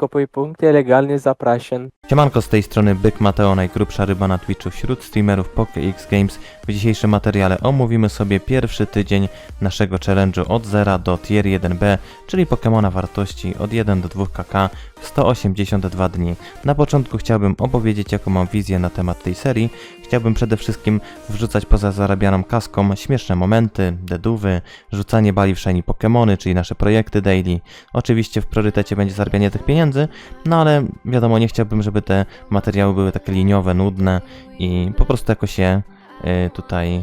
skopuj punkty, legalnie zapraszam. Siemanko z tej strony Byk Mateo, najgrubsza ryba na Twitchu wśród streamerów PokeX Games. W dzisiejszym materiale omówimy sobie pierwszy tydzień naszego challenge'u od 0 do tier 1B, czyli Pokemona wartości od 1 do 2 kk w 182 dni. Na początku chciałbym opowiedzieć jaką mam wizję na temat tej serii. Chciałbym przede wszystkim wrzucać poza zarabianą kaską śmieszne momenty, dedówy, rzucanie bali w shiny Pokemony, czyli nasze projekty daily. Oczywiście w priorytecie będzie zarabianie tych pieniędzy, no ale wiadomo, nie chciałbym, żeby te materiały były takie liniowe, nudne i po prostu jakoś je y, tutaj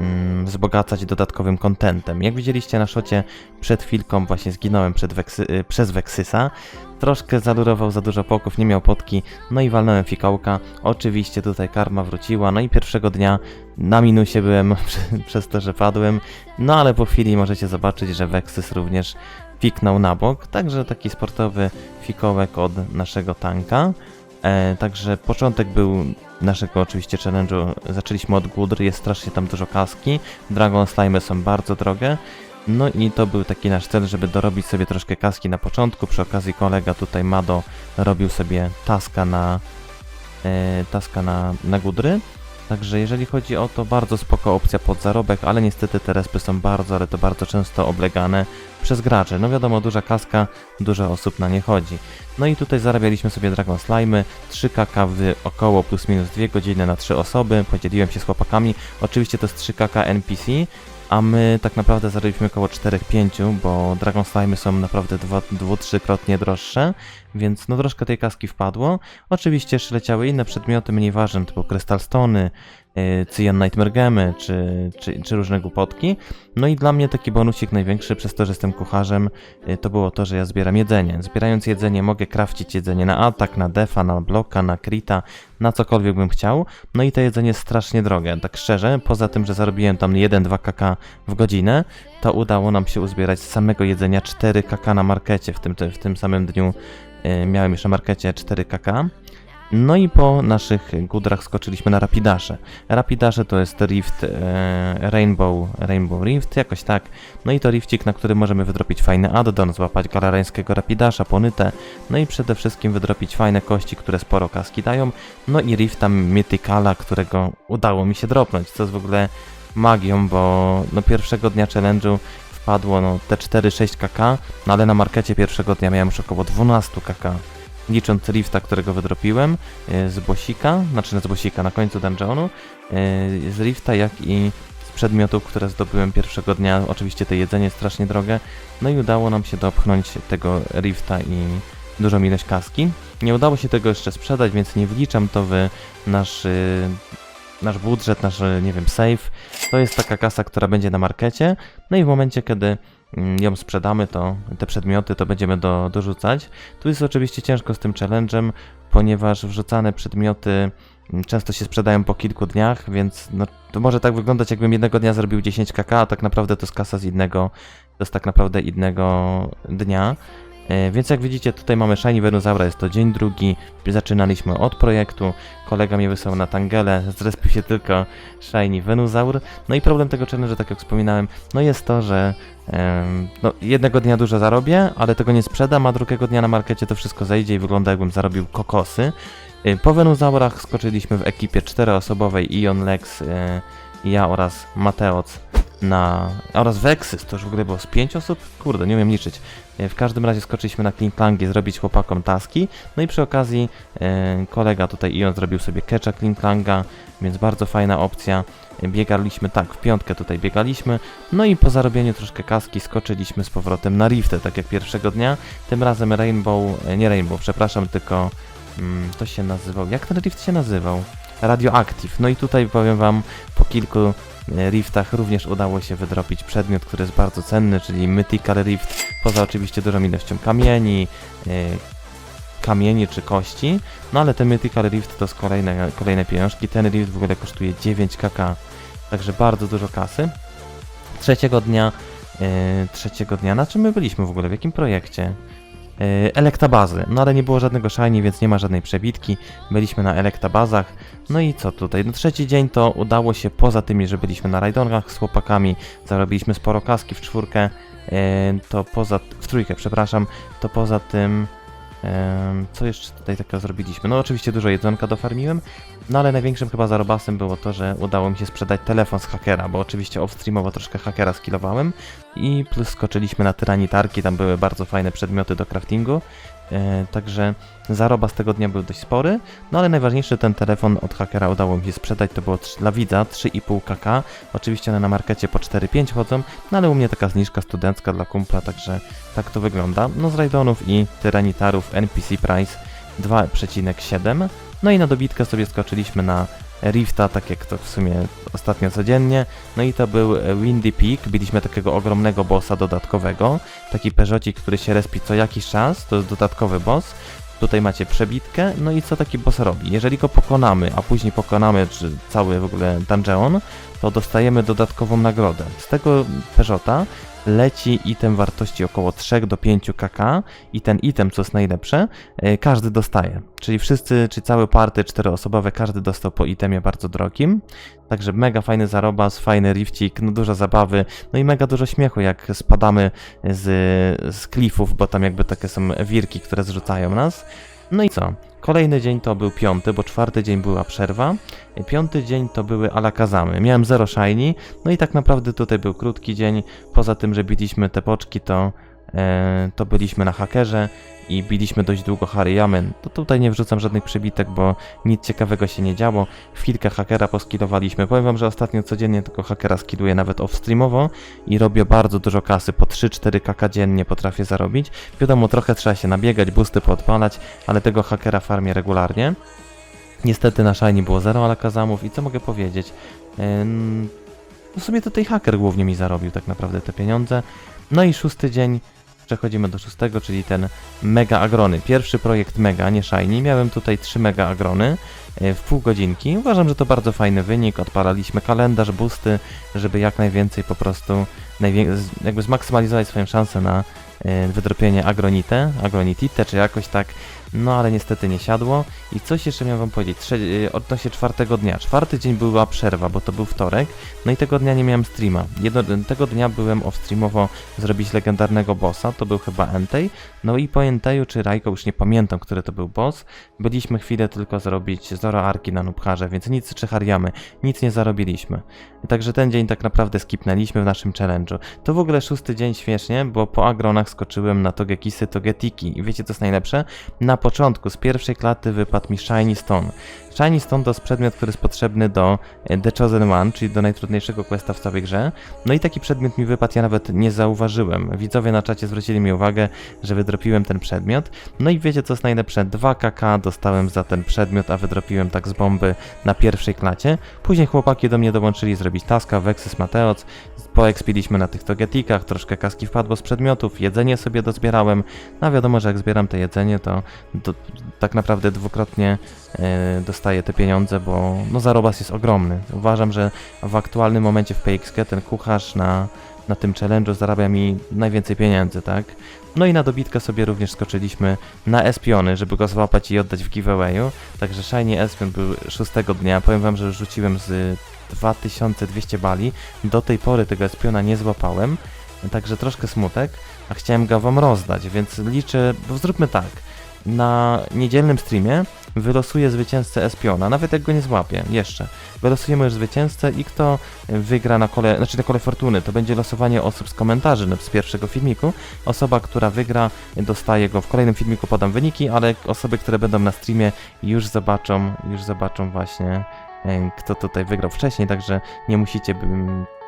mm, wzbogacać dodatkowym kontentem. Jak widzieliście na szocie, przed chwilką właśnie zginąłem Weksy, y, przez Weksysa. Troszkę zalurował za dużo poków, nie miał potki, no i walnąłem fikołka. Oczywiście tutaj karma wróciła, no i pierwszego dnia na minusie byłem przez to, że padłem. No ale po chwili możecie zobaczyć, że Weksys również fiknął na bok, także taki sportowy fikołek od naszego tanka. E, także początek był naszego oczywiście challenge'u, zaczęliśmy od Gudry, jest strasznie tam dużo kaski, Dragon Slime są bardzo drogie, no i to był taki nasz cel, żeby dorobić sobie troszkę kaski na początku, przy okazji kolega tutaj Mado robił sobie taska na e, taska na, na Gudry, Także jeżeli chodzi o to, bardzo spoko opcja pod zarobek, ale niestety te respy są bardzo, ale to bardzo często oblegane przez graczy. No wiadomo, duża kaska, dużo osób na nie chodzi. No i tutaj zarabialiśmy sobie Dragon Slimy, 3 kk w około plus minus 2 godziny na 3 osoby, podzieliłem się z chłopakami. Oczywiście to jest 3 kk NPC, a my tak naprawdę zarobiliśmy około 4-5, bo Dragon Slimy są naprawdę 2-3krotnie droższe, więc no troszkę tej kaski wpadło. Oczywiście jeszcze leciały inne przedmioty mniej ważne, typu Crystal Stony, Cyan Nightmare Gemy, czy, czy, czy różne głupotki. No i dla mnie taki bonusik największy, przez to, że jestem kucharzem, yy, to było to, że ja zbieram jedzenie. Zbierając jedzenie mogę krafcić jedzenie na atak, na defa, na bloka, na krita, na cokolwiek bym chciał. No i to jedzenie jest strasznie drogie, tak szczerze, poza tym, że zarobiłem tam 1-2 kk w godzinę, to udało nam się uzbierać z samego jedzenia 4 kk na markecie w tym, w tym samym dniu E, miałem jeszcze markecie 4 kk. No i po naszych gudrach skoczyliśmy na Rapidasze. Rapidasze to jest Rift e, Rainbow, Rainbow Rift, jakoś tak. No i to rifcik, na którym możemy wydropić fajny addon, złapać galarańskiego Rapidasza, Ponytę, no i przede wszystkim wydropić fajne kości, które sporo kaski dają. No i Rifta Mythicala, którego udało mi się dropnąć, co jest w ogóle magią, bo no pierwszego dnia challenge'u wpadło no, te 4-6 kk, no ale na markecie pierwszego dnia miałem już około 12 kk. Licząc lifta, którego wydropiłem yy, z bosika, znaczy z bosika na końcu dungeonu, yy, z lifta, jak i z przedmiotów, które zdobyłem pierwszego dnia. Oczywiście to jedzenie strasznie drogie, no i udało nam się dopchnąć tego rifta i dużą ilość kaski. Nie udało się tego jeszcze sprzedać, więc nie wliczam to w nasz yy, nasz budżet, nasz, nie wiem, save, to jest taka kasa, która będzie na markecie, no i w momencie, kiedy ją sprzedamy, to te przedmioty to będziemy do, dorzucać. Tu jest oczywiście ciężko z tym challenge'em, ponieważ wrzucane przedmioty mm, często się sprzedają po kilku dniach, więc no, to może tak wyglądać, jakbym jednego dnia zrobił 10 kk, a tak naprawdę to jest kasa z innego, to jest tak naprawdę innego dnia. E, więc jak widzicie, tutaj mamy Shiny Venusaura, jest to dzień drugi, zaczynaliśmy od projektu, kolega mnie wysłał na Tangele, zrespił się tylko Shiny Venusaur, no i problem tego challenge'u, tak jak wspominałem, no jest to, że no, jednego dnia dużo zarobię, ale tego nie sprzedam, a drugiego dnia na markecie to wszystko zejdzie i wygląda jakbym zarobił kokosy. E, po Venusaurach skoczyliśmy w ekipie czteroosobowej Ion Lex, e, ja oraz Mateoc na... oraz Vexys, to już w ogóle było z 5 osób? Kurde, nie umiem liczyć. E, w każdym razie skoczyliśmy na Klinklangie zrobić chłopakom taski, no i przy okazji e, kolega tutaj Ion zrobił sobie catcha Klinklanga, więc bardzo fajna opcja. E, biegaliśmy, tak, w piątkę tutaj biegaliśmy, no i po zarobieniu troszkę kaski skoczyliśmy z powrotem na riftę, tak jak pierwszego dnia. Tym razem Rainbow, nie Rainbow, przepraszam, tylko mm, to się nazywał, jak ten rift się nazywał? Radioactive. No i tutaj powiem wam, po kilku riftach również udało się wydropić przedmiot, który jest bardzo cenny, czyli Mythical Rift, poza oczywiście dużą ilością kamieni, yy, kamieni czy kości, no ale ten Mythical Rift to jest kolejne, kolejne pieniążki, ten rift w ogóle kosztuje 9 kk, także bardzo dużo kasy. Trzeciego dnia, yy, trzeciego dnia, na czym my byliśmy w ogóle, w jakim projekcie? E, elektabazy. No ale nie było żadnego shiny, więc nie ma żadnej przebitki. Byliśmy na elektabazach. No i co tutaj? No trzeci dzień to udało się, poza tymi, że byliśmy na rajdonach z chłopakami, zarobiliśmy sporo kaski w czwórkę, e, to poza, w trójkę, przepraszam, to poza tym Co jeszcze tutaj takiego zrobiliśmy? No oczywiście dużo jedzonka dofarmiłem, no ale największym chyba zarobasem było to, że udało mi się sprzedać telefon z hakera, bo oczywiście off-streamowo troszkę hakera skillowałem i plus skoczyliśmy na tyranitarki, tam były bardzo fajne przedmioty do craftingu, e, także zarobas tego dnia był dość spory, no ale najważniejszy ten telefon od hakera udało mi się sprzedać, to było dla widza 3,5 kk, oczywiście one na markecie po 4,5 chodzą, no ale u mnie taka zniżka studencka dla kumpla, także tak to wygląda. No z rajdonów i tyranitarów NPC Price 2,7. No i na dobitkę sobie skoczyliśmy na Rifta, tak jak to w sumie ostatnio codziennie. No i to był e, Windy Peak, biliśmy takiego ogromnego bossa dodatkowego. Taki Peugeotik, który się respi co jakiś czas, to jest dodatkowy boss. Tutaj macie przebitkę, no i co taki boss robi? Jeżeli go pokonamy, a później pokonamy czy cały w ogóle dungeon, to dostajemy dodatkową nagrodę. Z tego Peugeota leci item wartości około 3 do 5 kk i ten item, co jest najlepsze, e, każdy dostaje. Czyli wszyscy, czy całe party czteroosobowe, każdy dostał po itemie bardzo drogim. Także mega fajny zarobas, fajny rifcik, no dużo zabawy, no i mega dużo śmiechu, jak spadamy z, z klifów, bo tam jakby takie są wirki, które zrzucają nas. No i co? Kolejny dzień to był piąty, bo czwarty dzień była przerwa. Piąty dzień to były alakazamy. Miałem zero shiny, no i tak naprawdę tutaj był krótki dzień. Poza tym, że biliśmy te poczki, to, to byliśmy na hakerze i biliśmy dość długo Harryjamen. To tutaj nie wrzucam żadnych przebitek, bo nic ciekawego się nie działo. Chwilkę hakera poskilowaliśmy. Powiem wam, że ostatnio codziennie tylko hakera skiluję nawet off-streamowo i robię bardzo dużo kasy. Po 3-4 kk dziennie potrafię zarobić. Wiadomo, trochę trzeba się nabiegać, boosty podpalać, ale tego hakera farmię regularnie. Niestety na Shiny było zero alakazamów i co mogę powiedzieć? Ym, w sumie to tej haker głównie mi zarobił tak naprawdę te pieniądze. No i szósty dzień, przechodzimy do szóstego, czyli ten Mega Agrony. Pierwszy projekt Mega, nie Shiny. Miałem tutaj trzy Mega Agrony e, w pół godzinki. Uważam, że to bardzo fajny wynik. Odpalaliśmy kalendarz, boosty, żeby jak najwięcej po prostu jakby zmaksymalizować swoją szansę na e, wydropienie Agronite, Agronitite, czy jakoś tak. No ale niestety nie siadło. I coś jeszcze miałem wam powiedzieć, Trze- y, odnośnie czwartego dnia. Czwarty dzień była przerwa, bo to był wtorek, no i tego dnia nie miałem streama. Jedno, tego dnia byłem off-streamowo zrobić legendarnego bossa, to był chyba Entei. No i po Enteju czy Rajko, już nie pamiętam, który to był boss, byliśmy chwilę tylko zrobić Zoro Arki na Nubharze, więc nic czy Hariamy, nic nie zarobiliśmy. Także ten dzień tak naprawdę skipnęliśmy w naszym challenge'u. To w ogóle szósty dzień śmiesznie, bo po agronach skoczyłem na Togekisy Togetiki. I wiecie co jest najlepsze? Na początku, z pierwszej klaty wypadł mi Shiny Stone. Shiny Stone to jest przedmiot, który jest potrzebny do e, The Chosen One, czyli do najtrudniejszego questa w całej grze. No i taki przedmiot mi wypadł, ja nawet nie zauważyłem. Widzowie na czacie zwrócili mi uwagę, że wydropiłem ten przedmiot. No i wiecie co jest najlepsze? 2 kk dostałem za ten przedmiot, a wydropiłem tak z bomby na pierwszej klacie. Później chłopaki do mnie dołączyli zrobić taska, Vexys Mateoc. Poekspiliśmy na tych togetikach, troszkę kaski wpadło z przedmiotów, jedzenie sobie dozbierałem. No wiadomo, że jak zbieram to jedzenie, to, to tak naprawdę dwukrotnie e, dostaję te pieniądze, bo no zarobas jest ogromny. Uważam, że w aktualnym momencie w PXG ten kucharz na, na tym challenge'u zarabia mi najwięcej pieniędzy, tak? No i na dobitkę sobie również skoczyliśmy na Espiony, żeby go złapać i oddać w giveawayu. Także Shiny Espion był szóstego dnia. Powiem wam, że rzuciłem z 2200 bali. Do tej pory tego Espiona nie złapałem. Także troszkę smutek, a chciałem go wam rozdać, więc liczę, bo zróbmy tak. Na niedzielnym streamie wylosuję zwycięzcę Espiona, nawet jak go nie złapię, jeszcze. Wylosujemy już zwycięzcę i kto wygra na kole, znaczy na kole fortuny, to będzie losowanie osób z komentarzy z pierwszego filmiku. Osoba, która wygra, dostaje go w kolejnym filmiku, podam wyniki, ale osoby, które będą na streamie już zobaczą, już zobaczą właśnie kto tutaj wygrał wcześniej, także nie musicie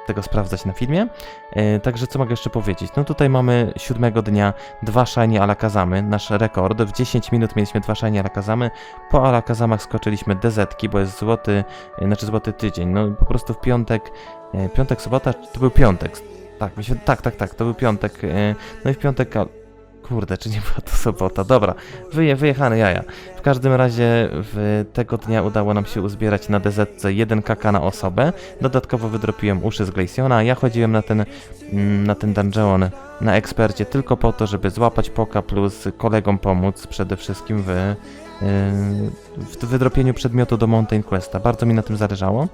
tego sprawdzać na filmie. E, także co mogę jeszcze powiedzieć? No tutaj mamy siódmego dnia dwa shiny alakazamy, nasz rekord. W 10 minut mieliśmy dwa shiny alakazamy. Po alakazamach skoczyliśmy DZ-ki, bo jest złoty, e, znaczy złoty tydzień. No po prostu w piątek, e, piątek, sobota, to był piątek. Tak, się, tak, tak, tak, to był piątek. e, No i w piątek, kurde, czy nie była to sobota? Dobra, wyje, wyjechane jaja. W każdym razie w tego dnia udało nam się uzbierać na DZ 1 kk na osobę. Dodatkowo wydropiłem uszy z Glaciona. Ja chodziłem na ten, mm, na ten dungeon na ekspercie tylko po to, żeby złapać poka plus kolegom pomóc przede wszystkim w, yy, w wydropieniu przedmiotu do Mountain Questa. Bardzo mi na tym zależało.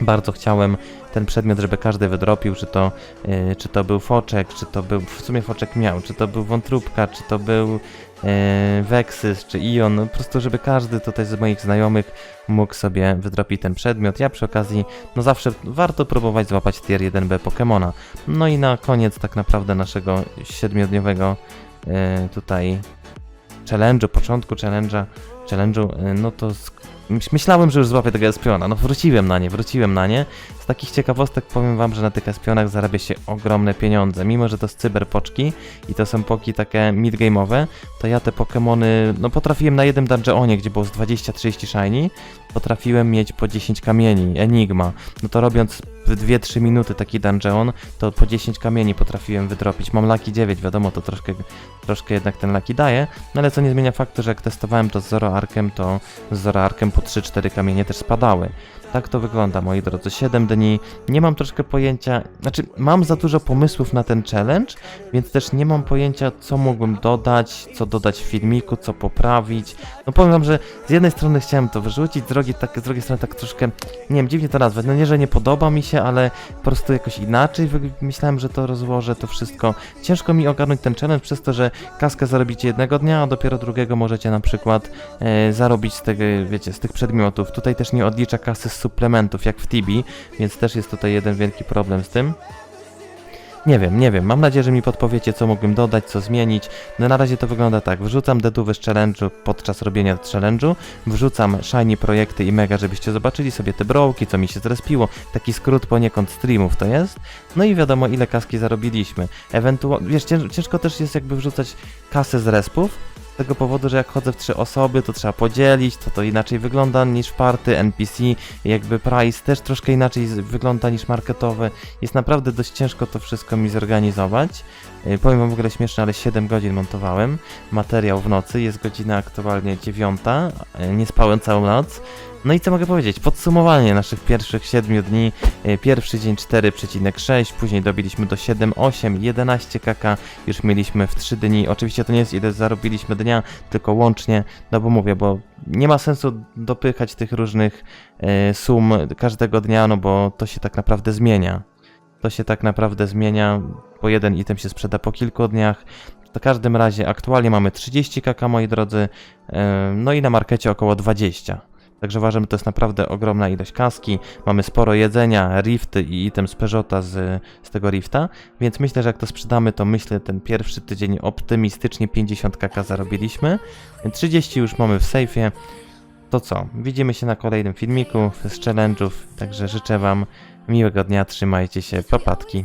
Bardzo chciałem ten przedmiot, żeby każdy wydropił, czy to, yy, czy to był foczek, czy to był, w sumie foczek miał, czy to był wątróbka, czy to był yy, Vexys, czy Ion, no, po prostu żeby każdy tutaj z moich znajomych mógł sobie wydropić ten przedmiot. Ja przy okazji, no zawsze warto próbować złapać tier 1B Pokemona. No i na koniec tak naprawdę naszego siedmiodniowego yy, tutaj challenge'u, początku challenge'a, challenge'u, yy, no to myślałem, że już złapię tego Espiona. No wróciłem na nie, wróciłem na nie. Z takich ciekawostek powiem wam, że na tych Espionach zarabia się ogromne pieniądze. Mimo, że to z cyberpoczki i to są poki takie midgame'owe, to ja te Pokemony, no potrafiłem na jednym dungeonie, gdzie było z 20-30 shiny, potrafiłem mieć po 10 kamieni, Enigma. No to robiąc w 2-3 minuty taki dungeon, to po 10 kamieni potrafiłem wydropić. Mam Lucky 9, wiadomo, to troszkę, troszkę jednak ten Lucky daje, no ale co nie zmienia faktu, że jak testowałem to z Zoroarkiem, to z Zoroarkiem po 3-4 kamienie też spadały. Tak to wygląda, moi drodzy. 7 dni. Nie mam troszkę pojęcia, znaczy mam za dużo pomysłów na ten challenge, więc też nie mam pojęcia, co mógłbym dodać, co dodać w filmiku, co poprawić. No powiem wam, że z jednej strony chciałem to wyrzucić, z drugiej, tak, z drugiej strony tak troszkę, nie wiem, dziwnie to nazwać. No nie, że nie podoba mi się, ale po prostu jakoś inaczej myślałem, że to rozłożę, to wszystko. Ciężko mi ogarnąć ten challenge przez to, że kaskę zarobicie jednego dnia, a dopiero drugiego możecie na przykład e, zarobić z tego, wiecie, z tych przedmiotów. Tutaj też nie odlicza kasy suplementów, jak w Tibi, więc też jest tutaj jeden wielki problem z tym. Nie wiem, nie wiem. Mam nadzieję, że mi podpowiecie, co mógłbym dodać, co zmienić. No na razie to wygląda tak. Wrzucam deduwy z challenge'u podczas robienia challenge'u. Wrzucam shiny projekty i mega, żebyście zobaczyli sobie te brołki, co mi się zrespiło. Taki skrót poniekąd streamów to jest. No i wiadomo, ile kaski zarobiliśmy. Ewentualnie, wiesz, cięż, ciężko też jest jakby wrzucać kasę z respów. Tego powodu, że jak chodzę w trzy osoby, to trzeba podzielić, to to inaczej wygląda niż party, NPC, jakby price też troszkę inaczej wygląda niż marketowy. Jest naprawdę dość ciężko to wszystko mi zorganizować. Yy, powiem wam w ogóle śmieszne, ale 7 godzin montowałem materiał w nocy, jest godzina aktualnie 9, yy, nie spałem całą noc. No i co mogę powiedzieć? Podsumowanie naszych pierwszych 7 dni. Yy, Pierwszy dzień 4,6, później dobiliśmy do 7, 8, 11 kk, już mieliśmy w 3 dni. Oczywiście to nie jest ile zarobiliśmy dnia, tylko łącznie, no bo mówię, bo nie ma sensu dopychać tych różnych e, sum każdego dnia, no bo to się tak naprawdę zmienia. To się tak naprawdę zmienia, bo jeden item się sprzeda po kilku dniach. W każdym razie aktualnie mamy 30 kk, moi drodzy, e, no i na markecie około 20. Także uważam, że to jest naprawdę ogromna ilość kaski. Mamy sporo jedzenia, rifty i item z Peugeota z, z tego rifta, więc myślę, że jak to sprzedamy, to myślę ten pierwszy tydzień optymistycznie 50 kk zarobiliśmy. 30 już mamy w sejfie. To co? Widzimy się na kolejnym filmiku z challenge'ów, także życzę wam miłego dnia, trzymajcie się, papatki.